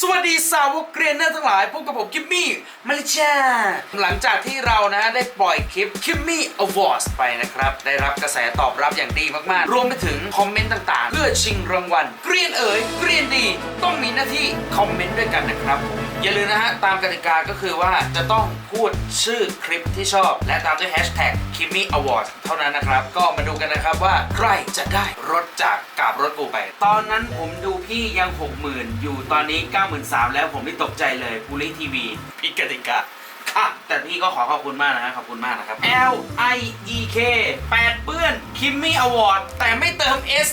สวัสดีสาวกเกรียนเนอร์ทั้งหลายพบกับผมคิมมี่มาเลเซียหลังจากที่เรานะได้ปล่อยคลิปคิมมี่อวอร์ดไปนะครับ ได้รับกระแสตอบรับอย่างดีมากๆ รวมไปถึงคอมเมนต์ต่างๆ เพื่อชิงรางวัล เกรียนเอ๋ยเกรียนดี ต้องมีหน้าที่คอมเมนต์ด้วยกันนะครับอย่าลืมนะฮะ ตามกติกาก็คือว่าจะต้องพูดชื่อคลิปที่ชอบ และตามด้วยแฮชแท็กคิมมี่อวอร์ดเท่านั้นนะครับ ก็มาดูกันนะครับว่าใครจะได้รถจาก กาบรถกูไป ตอนนั้นผมดูพี่ยัง 60,000 อยู่ตอนนี้ 93,000 แล้วผมนี่ตกใจเลยกูรีทีวีพีกติกาค่ะแต่พี่ก็ขอขอบคุณมากนะฮะขอบคุณมากนะครับ L I E K แปดเปื้อนคิมมี่อวอร์ดแต่ไม่เติม S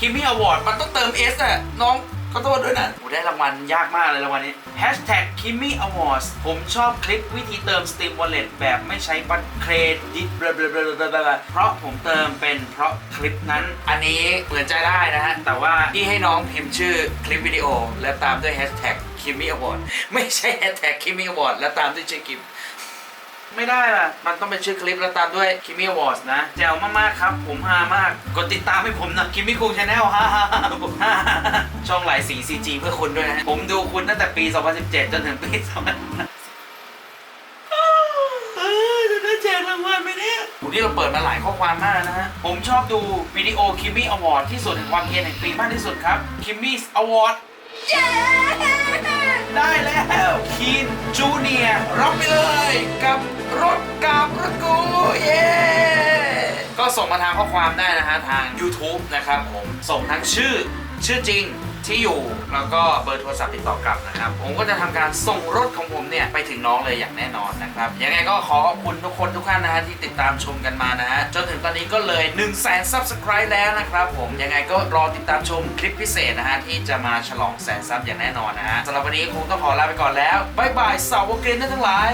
คิมมี่อวอร์ดมันต้องเติม S อะน้อง ขอโทษด้วยนะโอ้ได้รางวัลยากมากเลยรางวัลนี้ Hashtag Kimmy Awards ผมชอบคลิปวิธีเติม Steam Wallet แบบไม่ใช้บัตรเครดิตบลาบลาบลาบลาบลาเพราะผมเติมเป็นเพราะคลิปนั้น อันนี้เหมือนใจได้นะฮะ แต่ว่าที่ให้น้องพิมพ์ชื่อคลิปวิดีโอ และตามด้วย Hashtag Kimmy Award ไม่ใช่ Hashtag Kimmy Award และตามด้วยชื่อกิมไม่ได้ล่ะ มันต้องเป็นชื่อคลิปแล้วตามด้วยคิมมี่วอร์ดนะ แจ๋วมาก ๆ ครับ ผมฮามาก กดติดตามให้ผมนะคิมมี่คุงชาแนลฮ่าฮ่าฮ่า ช่องหลายสี CG เพื่อคุณด้วยนะผมดูคุณตั้งแต่ปี 2017 จนถึงปี2000เออจะได้แจกรางวัลไหมเนี่ยวันนี้เราเปิดมาหลายข้อความมากนะฮะ ผมชอบดูวิดีโอคิมมี่อวอร์ดที่สุดแห่งความเพียรแห่งปีมากที่สุดครับคิมมี่อวอร์ดได้แล้วคีนจูเนียรับไปเลย กับรถกับรถกูเย้ก็ส่งมาทางข้อความได้นะฮะ ทาง YouTube นะครับผม ส่งทั้งชื่อ ชื่อจริงที่อยู่แล้วก็เบอร์โทรศัพท์ติดต่อกลับนะครับ ผมก็จะทำการส่งรถของผมเนี่ยไปถึงน้องเลยอย่างแน่นอนนะครับยังไงก็ขอขอบคุณทุกคนทุกท่านนะฮะที่ติดตามชมกันมานะฮะจนถึงตอนนี้ก็เลย1 0 0 0 0แสน Subscribe แล้วนะครับผมยังไงก็รอติดตามชมคลิปพิเศษนะฮะที่จะมาฉลองแสนซับอย่างแน่นอนนะฮะสำหรับวันนี้คงต้องขอลาไปก่อนแล้วบ๊ายบายสาวกเกนทั้งหลาย